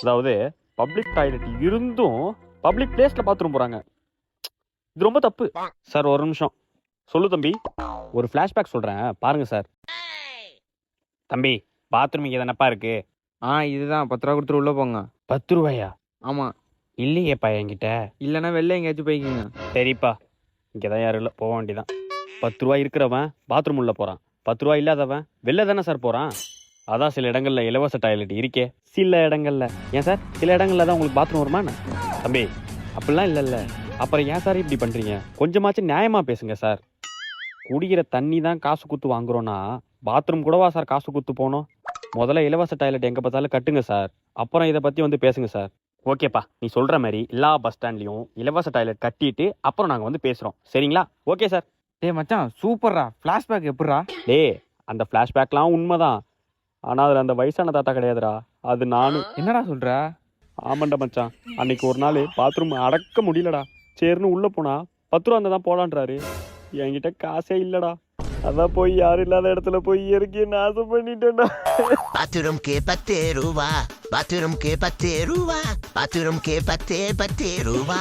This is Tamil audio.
அதாவது பப்ளிக் டாய்லெட் இருந்தும் பப்ளிக் பிளேஸ்ல பாத்ரூம் போறாங்க. இது ரொம்ப தப்பு. சார் ஒரு நிமிஷம். சொல்லு தம்பி. ஒரு ஃப்ளாஷ்பேக் சொல்றேன். பாருங்க சார் தம்பி பாத்ரூம் இங்கே தானப்பா இருக்கு? ஆ இதுதான். பத்து ரூபா கொடுத்துட்டு உள்ள போங்க. பத்து ரூபாயா? ஆமா. இல்லையேப்பா என்கிட்ட. இல்லைன்னா வெளில எங்கேயாச்சும் போய்க்கிங்க. சரிப்பா. இங்கே தான் யாரும் இல்லை. போக வேண்டியதான் பத்து ரூபா இருக்கிறவன் பாத்ரூம் உள்ள போகிறான் பத்து ரூபா இல்லாதவன் வெளில தானே சார் போகிறான் அதான் சில இடங்கள்ல இலவச டாய்லெட் இருக்கே. சில இடங்கள்ல. ஏன் சார்? சில இடங்கள்ல தான் உங்களுக்கு பாத்ரூம் வருமா? தம்பி அப்படிலாம் இல்லைல்ல. அப்புறம் ஏன் சார் இப்படி பண்ணுறீங்க கொஞ்சமாச்சும் நியாயமா பேசுங்க சார். குடிக்கிற தண்ணி தான் காசு குத்து வாங்குறோன்னா பாத்ரூம் கூடவா சார் காசு குத்து போகணும்? முதல்ல இலவச டாய்லெட் எங்கே பார்த்தாலும் கட்டுங்க சார். அப்புறம் இதை பற்றி வந்து பேசுங்க சார். ஓகேப்பா நீ சொல்கிற மாதிரி எல்லா பஸ் ஸ்டாண்ட்லேயும் இலவச டாய்லெட் கட்டிட்டு அப்புறம் நாங்கள் வந்து பேசுகிறோம் சரிங்களா? Okay sir. டேய் மச்சான் சூப்பர்ரா. ஃப்ளாஷ்பேக் எப்படிரா டேய் அந்த ஃப்ளாஷ்பேக்லாம் உண்மைதான். ஆனால் அதில் அந்த வயசான தாத்தா கிடையாதுடா. அது நானும் என்னடா சொல்கிற ஆமாண்டா மச்சான். அன்னைக்கு ஒரு நாள் பாத்ரூம் அடக்க முடியலடா. சரின்னு உள்ளே போனால் பத்து ரூபா தான் போகலான்றாரு என்கிட்ட காசே இல்லைடா. அதான் போய் யாரும் இல்லாத இடத்துல போய் இயற்கையை நாசம் பண்ணிட்டேன்டா. பாத்ரூம்க்கு பத்தே ரூபா. பாத்ரூம்க்கு பத்தே ரூபா. பாத்ரூம்க்கு பத்தே பத்தே ரூபா.